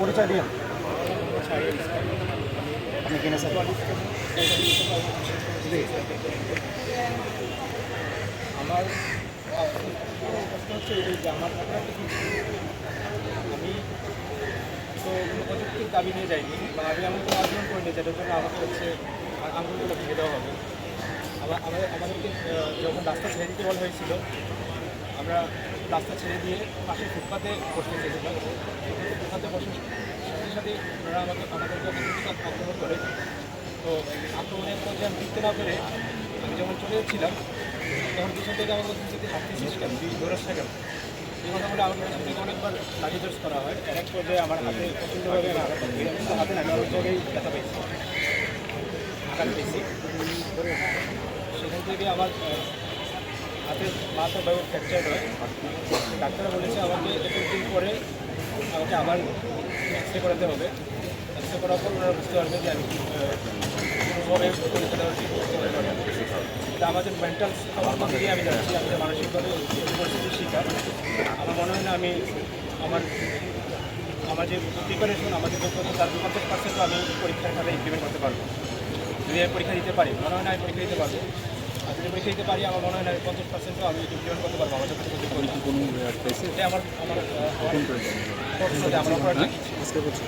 পরিচয় ছাড়িয়ে আপনি কিনে আমার প্রশ্ন হচ্ছে এটাই যে আমার আমি তো কোনো প্রযুক্তির দাবি নিয়ে যাইনি বা আমি এমন কোনো আন্দোলন করিনি যেটার জন্য আমাকে হচ্ছে আন্দোলনগুলো ভেঙে দেওয়া হবে আমাদেরকে যখন রাস্তা ছেড়ে দিতে বলা হয়েছিল আমরা রাস্তা ছেড়ে দিয়ে পাশে ফুটপাতে বসতে চেয়েছিলাম ফুটপাতে বসার সাথে সাথে ওনারা আমাকে আমাদেরকে আক্রমণ করে। তো আক্রমণের মধ্যে আমি টিকতে না পেরে আমি যখন চলে যাচ্ছিলাম তখন পিছন থেকে আমার মধ্যে যদি হাঁটতেছিস কেন তুই দৌড়াস না কেন? এই কথা বলে আমাকে পিছন থেকে অনেকবার লাঠি চার্জ করা হয়। এক পর্যায়ে আমার হাতে প্রচণ্ডভাবে আমার হাতে না আমি ওই জায়গায় ব্যথা পেয়েছি আঘাত পেয়েছি থেকে আমার হাতে মাথা ব্যাপার ফ্র্যাকচার হয়। ডাক্তাররা বলেছে আমাকে একুশ দিন পরে আমাকে আবার এক্স রে করাতে হবে। এক্স রে করার পর ওনারা বুঝতে পারবে যে আমি কোনোভাবে এটা আমাদের মেন্টাল মধ্যে দিয়ে আমি যাচ্ছি আমি যে মানসিকভাবে পরিস্থিতির শিকার। আমার মনে হয় না আমি আমার আমার যে প্রিপারেশন আমাদের যোগ্যতা তার পঞ্চাশ পার্সেন্টও আমি পরীক্ষার খাতে ইমপ্লিমেন্ট করতে পারব। যদি আমি পরীক্ষা দিতে পারি, মনে হয় না আমি পরীক্ষা দিতে পারব। যদি দিতে পারি আমার মনে হয় না পঞ্চাশ পার্সেন্টও আমি ইমপ্লিমেন্ট করতে পারব আমার কোন এটা আমার আমার আমার আমার বলছি।